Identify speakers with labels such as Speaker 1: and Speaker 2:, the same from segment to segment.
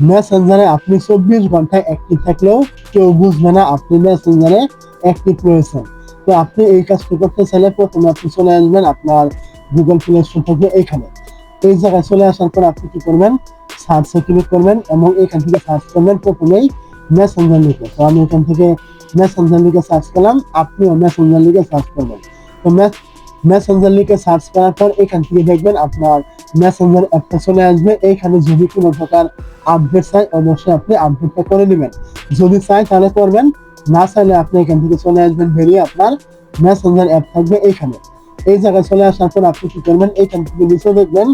Speaker 1: মেসেঞ্জারে আপনি চব্বিশ ঘন্টায় অ্যাক্টিভ থাকলেও কেউ বুঝবে না আপনি মেসেঞ্জারে অ্যাক্টিভ রয়েছেন তো আপনি এই কাজটি করতে চাইলে প্রথমে আপনি চলে আসবেন আপনার গুগল প্লে স্টোর থেকে এখানে। এই জায়গায় চলে আসার পর আপনি কি করবেন? সার্চে ক্লিক করবেন এবং এখান থেকে সার্চ করবেন প্রথমেই মেসেঞ্জার লিখে। তো আমি এখান থেকে মেসেঞ্জার লিখে সার্চ করলাম, আপনিও মেসেঞ্জার লিখে সার্চ করবেন। তো মেসেঞ্জার লিখে সার্চ করার পর এখান থেকে দেখবেন আপনার মেসেঞ্জার অ্যাপটা চলে আসবে। এইখানে যদি কোনো প্রকার আপডেট চাই, অবশ্যই আপনি আপডেটটা করে নেবেন। যদি চাই, তাহলে করবেন। না চাইলে আপনি এখান থেকে চলে আসবেন, বেরিয়ে আপনার মেসেঞ্জার অ্যাপ থাকবে এইখানে। এই জায়গায় চলে আসার পর আপনি কি করবেন? এইখান থেকে নিচে দেখবেন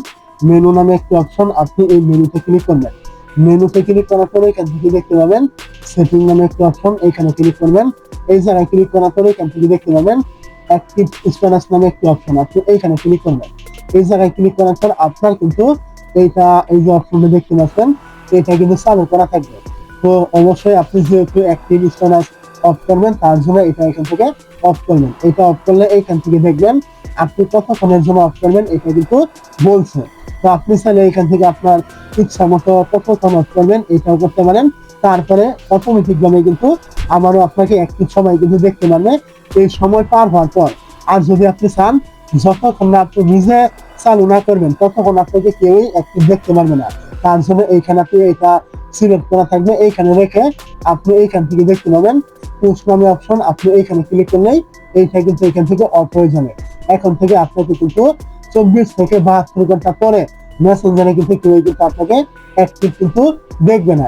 Speaker 1: মেনু নামে একটি অপশন আপনি এই মেনুতে ক্লিক করবেন। মেনুতে ক্লিক করার পরে এখান থেকে দেখতে পাবেন সেটিং নামে একটি অপশন এখানে ক্লিক করবেন। এই জায়গায় ক্লিক করার পরে এখান থেকে দেখতে পাবেন অ্যাক্টিভ স্ট্যাটাস নামে একটি অপশন আপনি এইখানে ক্লিক করবেন। এই জায়গায় ক্লিক করার পর আপনার কিন্তু এইটা, এই যে অপশনটা দেখতে পাচ্ছেন, এটা কিন্তু চালু করা থাকবে। তো অবশ্যই আপনি যেহেতু অ্যাক্টিভ স্ট্যাটাস অফ করবেন, তার জন্য এটা এখান থেকে অফ করবেন। এটা অফ করলে এইখান থেকে দেখবেন, আপনি কতক্ষণের জন্য অফ করবেন, এটা কিন্তু বলছে। তো আপনি চাইলে এখান থেকে আপনার ইচ্ছা মতো কতক্ষণ অফ করবেন, এটাও করতে পারেন। তারপরে অটোমেটিক ভাবে কিন্তু আবারও আপনাকে একটি সময় কিন্তু দেখতে পারবে। এই সময় পার হওয়ার পর, আর যদি আপনি চান যতক্ষণ না আপনি নিজে চালু না করবেন, ততক্ষণ আপনাকে কেউই একটি দেখতে পারবে না। তার জন্য এইখানে আপনি এটা সিলেক্ট করা থাকবে। এইখানে রেখে আপনি এইখান থেকে দেখতে পাবেন পুশ নামে অপশন আপনি এইখানে ক্লিক করলেই এইটা কিন্তু এখান থেকে যাবে। এখন থেকে আপনাকে কিন্তু চব্বিশ থেকে বাহাত্তর ঘণ্টা পরে মেসেঞ্জারে কিন্তু কেউ কিন্তু আপনাকে অ্যাক্টিভ কিন্তু দেখবে না।